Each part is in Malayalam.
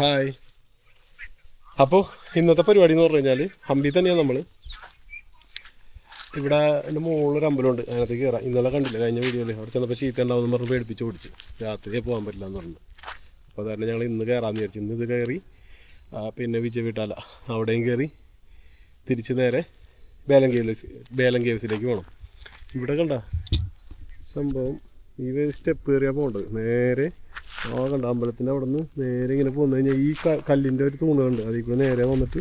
ഹായ് അപ്പോൾ ഇന്നത്തെ പരിപാടി എന്ന് പറഞ്ഞു കഴിഞ്ഞാൽ ഹംപി തന്നെയാണ് നമ്മൾ ഇവിടെ എന്റെ മുകളിലൊരു അമ്പലമുണ്ട് അതിനകത്ത് കയറാം. ഇന്നലെ കണ്ടില്ല കഴിഞ്ഞ വീഡിയോയിൽ അവിടെ ചെന്നപ്പോൾ ചീത്ത ഉണ്ടാവും പറഞ്ഞ് പേടിപ്പിച്ച് ഓടിച്ച്. രാത്രി പോകാൻ പറ്റില്ല എന്ന് പറഞ്ഞു. അപ്പോൾ അതുകാരണം ഞങ്ങൾ ഇന്ന് കയറാമെന്ന് വിചാരിച്ചു. ഇന്ന് ഇത് കയറി പിന്നെ വിജയ വീട്ടാല അവിടെയും കയറി തിരിച്ച് നേരെ ബേലം കേവ്സ് ബേലം കേവ്സിലേക്ക് പോകണം ഇവിടെ കണ്ട സംഭവം ഈ സ്റ്റെപ്പ് കയറിയാൽ പോകേണ്ടത്. നേരെ ആ കണ്ട അമ്പലത്തിന്റെ അവിടെ നിന്ന് നേരെ ഇങ്ങനെ പോന്നു കഴിഞ്ഞാൽ ഈ കല്ലിന്റെ ഒരു തൂണുണ്ട് അതിൽ കൂടെ നേരെ വന്നിട്ട്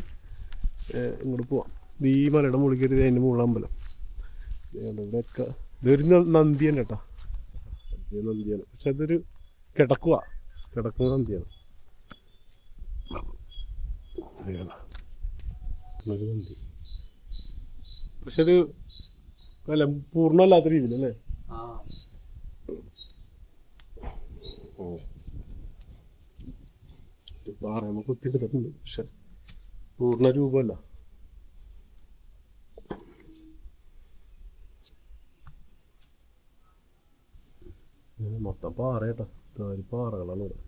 ഇങ്ങോട്ട് പോവാം. ഈ മലയുടെ മുകളിൽ കയറി അതിന്റെ മുകളിൽ അമ്പലം. ഇവിടെയൊക്കെ ഇതൊരു നന്ദിയാണ് കേട്ടോ. നന്ദിയാണ് പക്ഷെ അതൊരു കിടക്കുക കിടക്കുന്ന നന്ദിയാണ്. നന്ദി. പക്ഷെ ഒരു പൂർണമല്ലാത്ത രീതിയിലല്ലേ പാറയമ്മ കുത്തിയെടുത്തിട്ടുണ്ട് പക്ഷെ പൂർണ്ണ രൂപമല്ല ഇങ്ങനെ മൊത്തം പാറ കേട്ടോ ഇതാര് പാറകളാണ് ഇവിടെ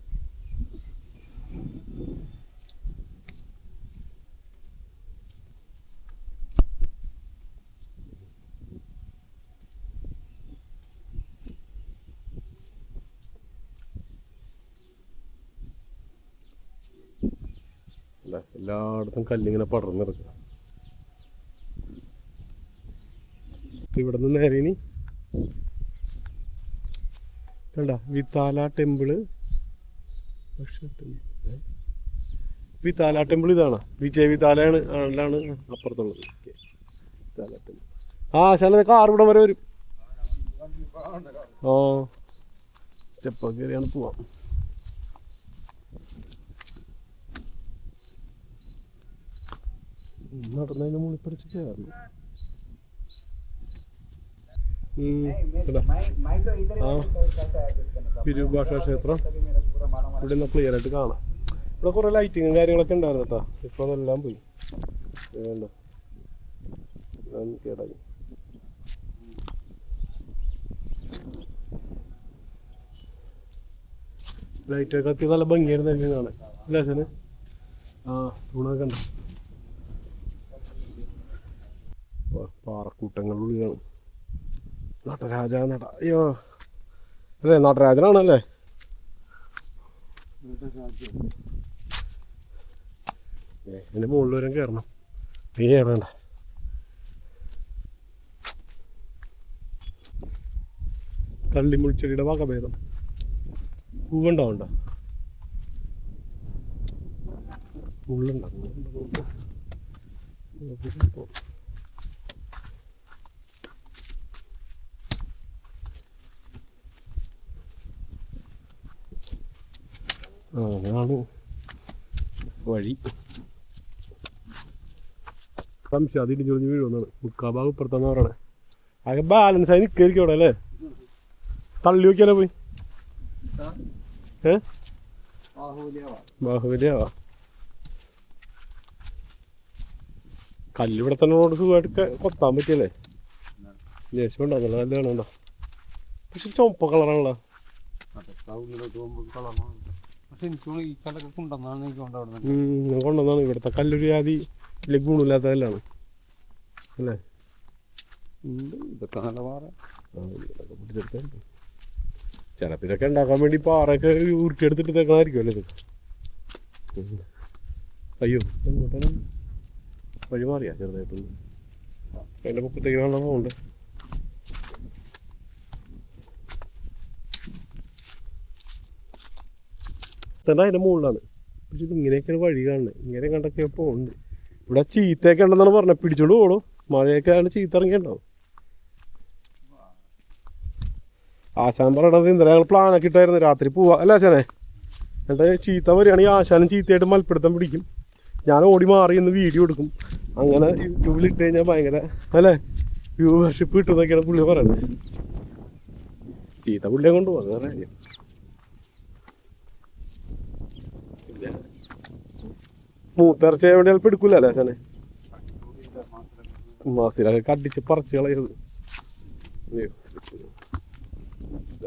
എല്ലായിടത്തും കല്ലിങ്ങനെ പടർന്നു കിടക്കുക ഇവിടെ നിന്ന് നേരെ ഇനി കണ്ട വിത്താല ടെമ്പിൾ? വിത്താല ടെമ്പിൾ ഇതാണ്? വിജയ വിത്താലയാണ് ആണ് അപ്പുറത്തുള്ളത്. വിത്താല ടെമ്പിൾ ആ ശാല കാർ ഇവിടെ വരെ വരും. ആ സ്റ്റെപ്പൊക്കെ കയറിയാണ് പോവാം. നടന്നതിന് മുകളിൽ പഠിച്ച് കയറുന്നു വിരൂപാക്ഷ ക്ഷേത്രം. ഇവിടെ നിന്ന് ക്ലിയർ ആയിട്ട് കാണാം. ഇവിടെ കുറെ ലൈറ്റിങ്ങും കാര്യങ്ങളൊക്കെ ഉണ്ടായിരുന്നു കേട്ടോ. ഇപ്പൊ അതെല്ലാം പോയി. വേണ്ട കേടായി. ലൈറ്റൊക്കെ കത്തി നല്ല ഭംഗിയായിരുന്നു കാണാൻ. ഇല്ല അച്ഛന് ആ തൂണൊക്കെ ഉണ്ട് പാറക്കൂട്ടങ്ങളുള്ളിലാണ്. നടരാജ നട അയ്യോ. അല്ലേ നടരാജനാണല്ലേ? ഏ, ഇതിന്റെ മുകളിൽ വരെ കയറണം നീ കയറണ്ട കള്ളിമുൾച്ചെടിയുടെ വകഭേദം. പൂവുണ്ടാവണ്ട മുള്ളുണ്ടാവും അങ്ങനെയാണ് വഴി. സംശയം ഇടിഞ്ഞൊളിഞ്ഞ് വീഴുമെന്നാണ്. മുക്കാ ഭാഗം ഇപ്പുറത്താന്ന് പറയണേ ആകെ ബാലൻസ് ആയി നിൽക്കായിരിക്കും അവിടെ അല്ലേ? തള്ളി നോക്കിയാലോ പോയി? ഏ? ബാഹുബലിയാവാ. കല്ല് ഇവിടെ തന്നെ കൊണ്ട് സുഖമായിട്ട് കൊത്താൻ പറ്റിയല്ലേ? ദേഷ്യം നല്ല കല്ല് കാണണ്ട പക്ഷെ ചുമപ്പ കളറാണല്ലോ. കൊണ്ടുവന്നാണ് ഇവിടുത്തെ കല്ലൊരു ജാതി വലിയ ഗുണമില്ലാത്ത കല്ലാണ്. അല്ലേ? ഇതൊക്കെ നല്ല പാറ. ചിലപ്പോൾ ഇതൊക്കെ ഉണ്ടാക്കാൻ വേണ്ടി പാറയൊക്കെ ഉരുട്ടിയെടുത്തിട്ട് തേക്കണമായിരിക്കും അല്ലേ ഇതൊക്കെ അയ്യോ എങ്ങോട്ടാണ് വഴി മാറിയാ ചെറുതായിട്ടൊന്നും. അതിന്റെ മുപ്പത്തേക്ക് വെള്ളം പോകുന്നുണ്ട് തന്നെ അതിന്റെ മുകളിലാണ്. പക്ഷെ ഇത് ഇങ്ങനെയൊക്കെയാണ് വഴി കാണുന്നത് ഇങ്ങനെ കണ്ടൊക്കെ പോകുന്നുണ്ട്. ഇവിടെ ചീത്തയൊക്കെ ഉണ്ടെന്നാണ് പറഞ്ഞത്. പിടിച്ചോണ്ട് പോകണു മഴയൊക്കെ ആണ് ചീത്ത ഇറങ്ങിയുണ്ടാവും ആശാൻ പറയണത് ഇന്നലെ ഞങ്ങൾ പ്ലാനൊക്കെ ഇട്ടായിരുന്നു. രാത്രി പോവാ. അല്ലേ ആശാനെ? എന്നിട്ട് ചീത്ത വരികയാണെങ്കിൽ ആശാനും ചീത്തയായിട്ട് മൽപ്പിടുത്തം പിടിക്കും. ഞാൻ ഓടി മാറി എന്ന് വീഡിയോ എടുക്കും. അങ്ങനെ യൂട്യൂബിൽ ഇട്ട് കഴിഞ്ഞാൽ ഭയങ്കര അല്ലേ? വ്യൂവർഷിപ്പ് കിട്ടുന്നൊക്കെയാണ് പുള്ളി പറയുന്നത്. ചീത്ത പുള്ളിയെ കൊണ്ടുപോകാം. വേറെ കാര്യം. മൂത്തിറച്ച എടുക്കൂല അല്ലേ ആശാനെ മാസിലൊക്കെ കടിച്ച് പറിച്ച് കളയത്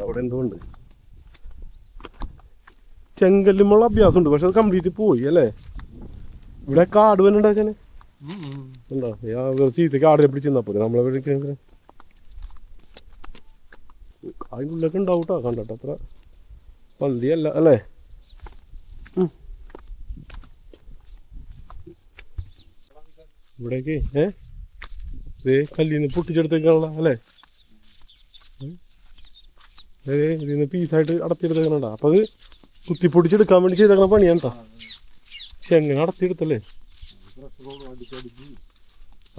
അവിടെ എന്തോ ഉണ്ട്. ചെങ്കല്ലുമുള്ള അഭ്യാസം ഉണ്ട് പക്ഷെ അത് കംപ്ലീറ്റ് പോയി അല്ലേ? ഇവിടെ കാട് തന്നെ ഉണ്ടോ? ഞാൻ ആടിനെ കാടിനെ പിടിച്ച് നിന്നാ പോലെ നമ്മളെ അതിനുള്ളിലൊക്കെ ഉണ്ടാവും കേട്ടോ കണ്ടോ അത്ര പന്തിയല്ല അല്ലേ? ഇവിടേക്ക്? ഏ? കല്ലിന്ന് പൊട്ടിച്ചെടുത്തേക്കാണല്ലോ അല്ലേ? ഏ ഇതിന്ന് പീസായിട്ട് അടത്തിയെടുത്തേക്കണണ്ട അപ്പൊ അത് കുത്തി പൊടിച്ചെടുക്കാൻ വേണ്ടി ചെയ്തേക്കണ പണിയാണ് കേട്ടോ പക്ഷെ എങ്ങനെ അടത്തിയെടുത്തല്ലേ?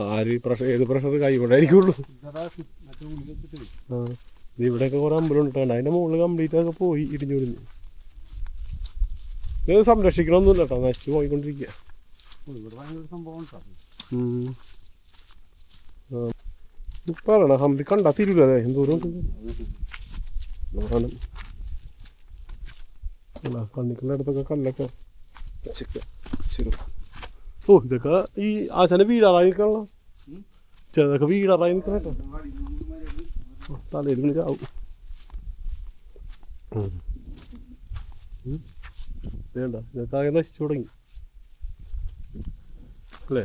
ആര് പ്രഷർ ഏത് പ്രഷർ കൈകൊണ്ടായിരിക്കുള്ളൂ ആ ഇത് ഇവിടെയൊക്കെ കുറെ അമ്പലം ഉണ്ട് കണ്ട? അതിന്റെ മുകളിൽ കംപ്ലീറ്റ് ഒക്കെ പോയി ഇടിഞ്ഞൊടിഞ്ഞ്. ഇത് സംരക്ഷിക്കണമൊന്നുമില്ല കേട്ടോ നശിച്ച് പോയിക്കൊണ്ടിരിക്കുക ഇവിടെ ഭയങ്കര സംഭവം പറയണ ഹംപി കണ്ടാ തിരില്ല അതെ എന്തോരം കണ്ണിക്കണ്ട അടുത്തൊക്കെ കല്ലൊക്കെ ഓ ഇതൊക്കെ ഈ ആശാന വീടാറായി നിൽക്കാനുള്ള ചിലതൊക്കെ വീടാറായി നിൽക്കണ കേട്ടോ തലയിൽ വിളിച്ച് ആവും ഉം. ഉം. വേണ്ട ഇതൊക്കെ നശിച്ചു തുടങ്ങി. അല്ലേ?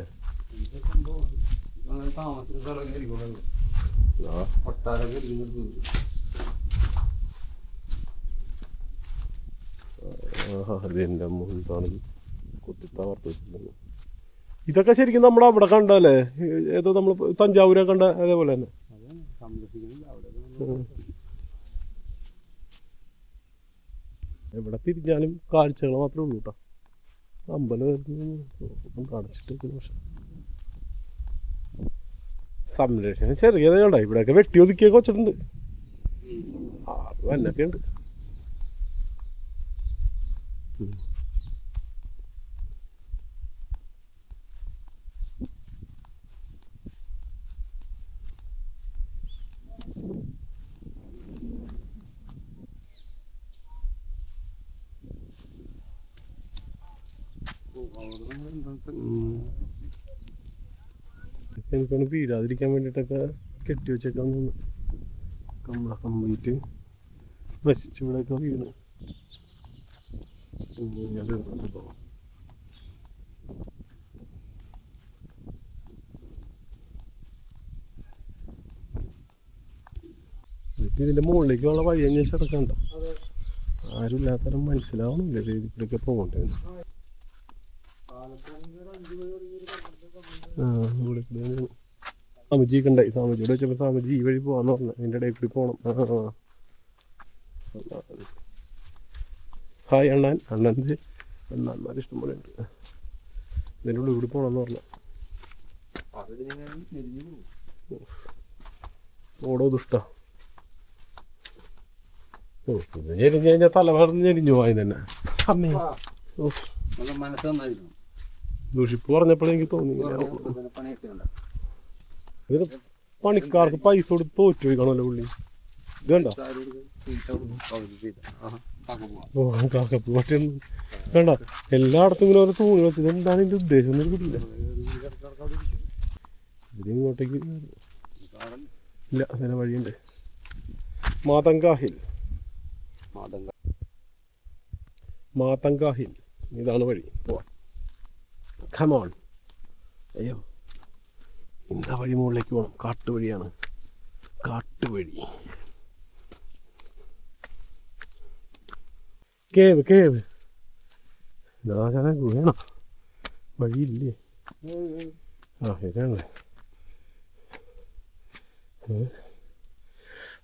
ഇതൊക്കെ ശരിക്കും നമ്മുടെ അവിടെ കണ്ടല്ലേ ഏതോ നമ്മൾ തഞ്ചാവൂരെ കണ്ട അതേപോലെ തന്നെ. എവിടെ തിരിഞ്ഞാലും കാഴ്ചകൾ മാത്രമേ ഉള്ളൂ കേട്ടോ അമ്പലം അടച്ചിട്ട് പക്ഷെ സംരക്ഷണം ചെറിയതേ കണ്ട ഇവിടെയൊക്കെ വെട്ടി ഒതുക്കിയൊക്കെ വെച്ചിട്ടുണ്ട്. ആ വല്ലൊക്കെ ഉണ്ട്. എനിക്കൊന്ന് വീഴാതിരിക്കാൻ വേണ്ടിയിട്ടൊക്കെ കെട്ടി വെച്ചേക്കാൻ തോന്നുന്നു. കമ്പള കംപ്ലീറ്റ് നശിച്ച് ഇവിടെയൊക്കെ വീണ്. എടുത്തോണ്ട് ഇതിന്റെ മുകളിലേക്ക് ഉള്ള വഴി അന്വേഷിച്ച് നടക്കണ്ട. ആരും ഇല്ലാത്തരം മനസ്സിലാവണില്ല. ഇത് ഇതിലൊക്കെ പോകണ്ടേന്ന്. ആ, കണ്ടായി സ്വാമിജിയോട് വെച്ചപ്പോൾ സ്വാമിജി ഈ വഴി പോവാന്ന് പറഞ്ഞു. അതിന്റെ ഇടയിൽ കൂടി പോകണം. ഹായ് അണ്ണാൻ. അണ്ണന്റെ അണ്ണാന്മാർ ഇഷ്ടംപോലെ ഉണ്ട് ഇതിന്റെ ഉള്ളിൽ കൂടി പോകണമെന്ന് പറഞ്ഞു. ഓടോ ദുഷ്ട. ഞെരിഞ്ഞ് കഴിഞ്ഞാൽ തലവേർന്ന് ഞെരിഞ്ഞു പോയി തന്നെ. അമ്മേ. ഓ. നല്ല മനസ്സ് നന്നായിരുന്നു ദുഷിപ്പ് പറഞ്ഞപ്പോഴെങ്കിൽ എനിക്ക് തോന്നി ഇതിന് പണിക്കാർക്ക് പൈസ കൊടുത്ത് തോറ്റു പോയിക്കണല്ലോ പുള്ളി. ഇത് കണ്ടോ? എല്ലായിടത്തും ഇങ്ങനെ ഓരോ തൂണി വെച്ചത് എന്താണ് ഇതിന്റെ ഉദ്ദേശം ഇത് ഇങ്ങോട്ടേക്ക് ഇല്ല അതിന് വഴിയുണ്ട്. മാതങ്കാഹിൽ മാതങ്കാഹിൽ ഇതാണ് വഴി. പോവാം. ഖമോൺ അയ്യോ. എന്താ വഴി മുകളിലേക്ക് പോകണം കാട്ടുവഴിയാണ്. കാട്ടുവഴി. Cave cave. ഗുഹയാണോ വഴിയില്ലേ? ആ ശരിയാണ്.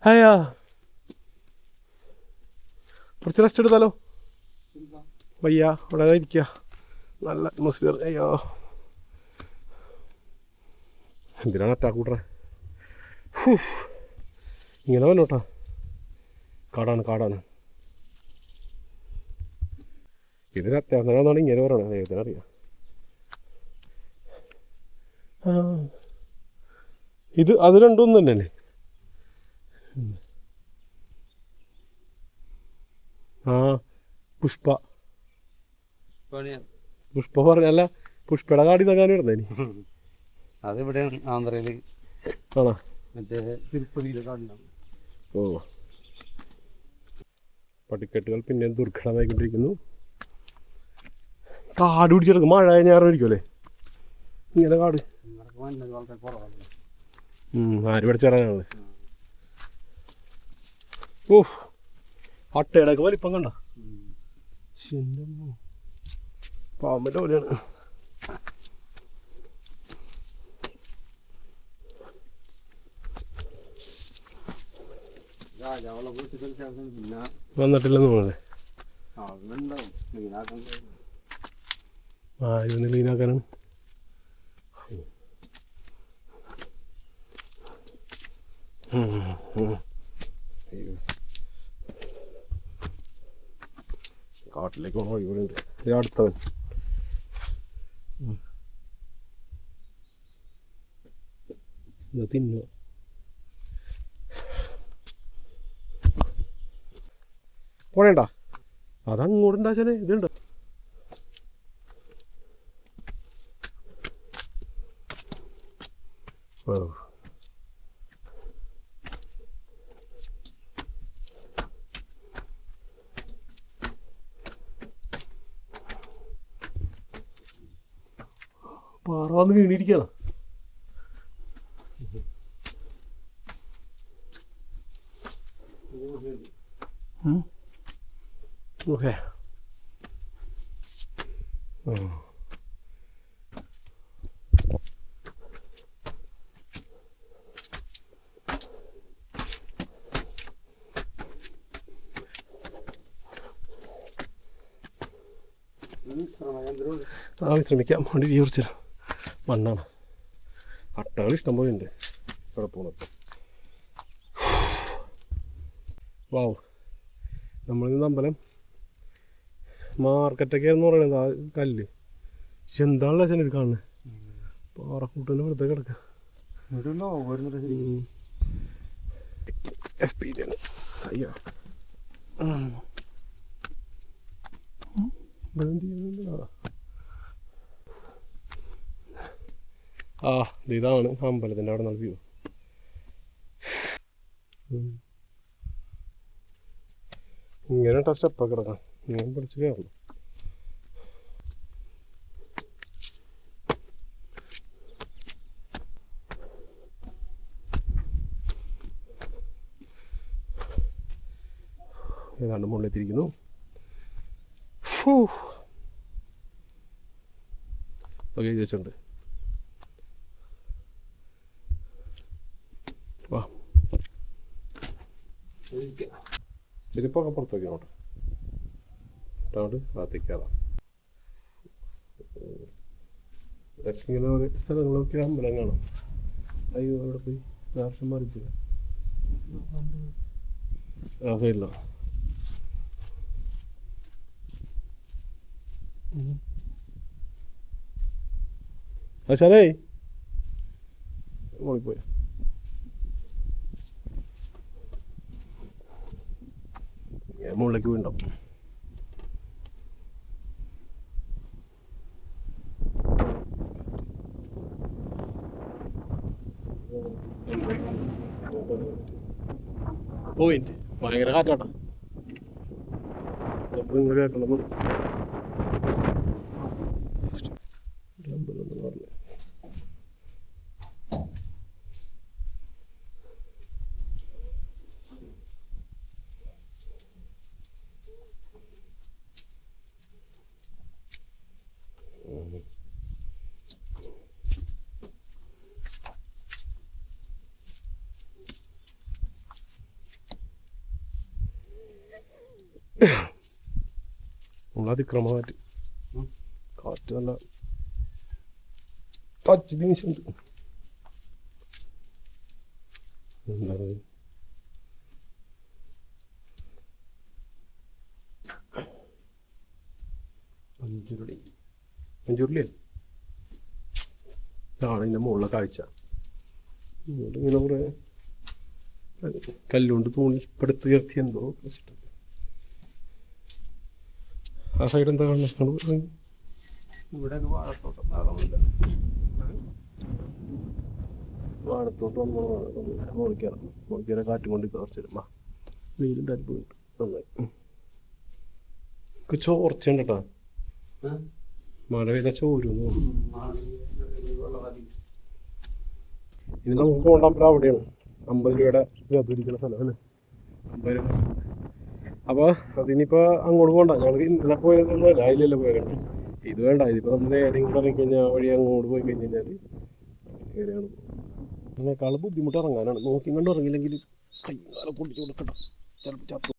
അയ്യാ. കുറച്ച് റെസ്റ്റ് എടുത്താലോ? വയ്യ അവിടെ ഇരിക്കുക നല്ല അറ്റ്മോസ്ഫിയർ അയ്യോ. എന്തിനാണ് അറ്റാക്കൂട്ടറെ ഇങ്ങനെ വന്നോട്ടാ കാടാണ് കാടാണ്. ഇതിന് അത്യാവശ്യമാണ് ഇങ്ങനെ പറയണത് ദൈവത്തിനറിയാം. ഇത് അത് രണ്ടും തന്നെയല്ലേ. ആ. പുഷ്പ. പുഷ്പ പറഞ്ഞല്ല പുഷ്പയുടെ കാടി നകാനും ഇടുന്നേ അതിവിടെയാണ് ആന്ധ്രയിൽ ആണോ? മറ്റേ തിരുപ്പതിയിലെ കാടിനാണ് ഓ. പടിക്കെട്ടുകൾ പിന്നെ ദുർഘടമായിക്കൊണ്ടിരിക്കുന്നു. കാട് പിടിച്ചെടുക്കും. മഴ ഞാറായിരിക്കുമല്ലേ ഇങ്ങനെ കാട്. ആര് പഠിച്ചിറങ്ങാണ് ഓ. അട്ടയുടെ വലിപ്പം കണ്ട? പാമ്പിന്റെ പോലെയാണ് വന്നിട്ടില്ലെന്ന് ക്ലീനാക്കാൻ ആ ഇതൊന്ന് ക്ലീനാക്കാനാണ്. കാട്ടിലേക്ക് പോകണം ഇത് അടുത്തവൻ ഇത് തിന്നു പോണേണ്ട? അതങ്ങോട്ടുണ്ടാച്ചാലേ ഇതുണ്ട്? ഓ. പാറ വന്ന് വീണിരിക്കണം ഓക്കെ ആ ആ വിശ്രമിക്കാം. വണ്ടി തീ കുറച്ച് മണ്ണാണ്. അട്ടകൾ ഇഷ്ടംപോലെ ഉണ്ട്. ഇവിടെ പോകുന്നത് വാവ്. നമ്മളിന്ന് അമ്പലം മാർക്കറ്റൊക്കെ എന്ന് പറയുന്നത്. ആ കല്ല്. പക്ഷെ എന്താണല്ലോ അച്ഛൻ ഇത് കാണുന്നത് പാറക്കൂട്ടിന് വെറുതെ കിടക്കുക ഒരു എക്സ്പീരിയൻസ് അയ്യോ. ഇവിടെ എന്ത് ചെയ്യുന്നുണ്ട്? ആ ഇതാണ് അമ്പലത്തിന്റെ അവിടെ നിന്ന് വ്യൂ ഇങ്ങനെ സ്റ്റെപ്പൊക്കെ കിടക്കാം ഇങ്ങനെ പിടിച്ച് കയറണം. ഏതാണ്ട് മുകളിലെത്തിയിരിക്കുന്നു ഫൂ. ചോദിച്ചുണ്ട് വെച്ചിട്ടുണ്ട് വാ. ചെരുപ്പൊക്കെ അങ്ങോട്ട്. ഇട്ടോട്ട് ഭാഗത്തേക്ക് കയറാം ഇതൊക്കെ ഇങ്ങനെ ഒരു സ്ഥലങ്ങളൊക്കെ അമ്പലം കാണാം. അയ്യോ അവിടെ പോയി? ദർശനം മാറിപ്പോയി. ആ സൈഡിലോ? അച്ഛനേ മോളിപ്പോയി മുകളിലേക്ക് വീണ്ടും. പോയിന്റ് ഭയങ്കര കാറ്റാട്ടാ നിങ്ങൾ കേൾക്കണം അമ്പലം എന്ന് പറഞ്ഞു നമ്മൾ അതിക്രമ കാറ്റ് കാറ്റ് നല്ല ടച്ച് വീശുണ്ട് എന്താണ്? അഞ്ചുരുളി അഞ്ചുരുളി ഇതാണ് ഇതിന്റെ മുകളിലെ കാഴ്ച. ഇങ്ങനെ കുറേ കല്ലുകൊണ്ട് തൂണി പടുത്ത് ഉയർത്തി എന്തോ വെച്ചിട്ടുണ്ട്. ആ സൈഡ് എന്താ കാണുന്നത് ഇവിടെയൊക്കെ വാഴത്തോട്ടം വാഴത്തോട്ട് മോളിക്കാറ് മോളിക്കാരെ കാറ്റും കൊണ്ട് കുറച്ച് വാ വെയിലും തരിപ്പുണ്ട് നന്നായി. ചോർച്ചയുണ്ട് കേട്ടോ മഴ പെയ്ത ചോരുന്നു ഇനി നമുക്ക് പോകേണ്ട അമ്പലം അവിടെയാണ്. അമ്പത് രൂപയുടെ ഗതിരിക്കുന്ന സ്ഥലം അല്ലേ? അമ്പത് രൂപ. അപ്പോൾ അതിനിപ്പോൾ അങ്ങോട്ട് പോകണ്ട ഞങ്ങൾക്ക് ഇന്നലെ പോയതൊന്നുമല്ല അതിലല്ലേ പോയത്. ഇത് വേണ്ട. ഇതിപ്പോൾ നമ്മൾ ഏതെങ്കിലും ഇറങ്ങി കഴിഞ്ഞാൽ വഴി അങ്ങോട്ട് പോയി കഴിഞ്ഞ് കഴിഞ്ഞാൽ നേരെയാണ് അതിനേക്കാൾ ബുദ്ധിമുട്ട് ഇറങ്ങാനാണ്. നോക്കി കണ്ട് ഇറങ്ങിയില്ലെങ്കിൽ കൈ കാലം കൊടുക്കണ്ട. ചിലപ്പോൾ ചത്തു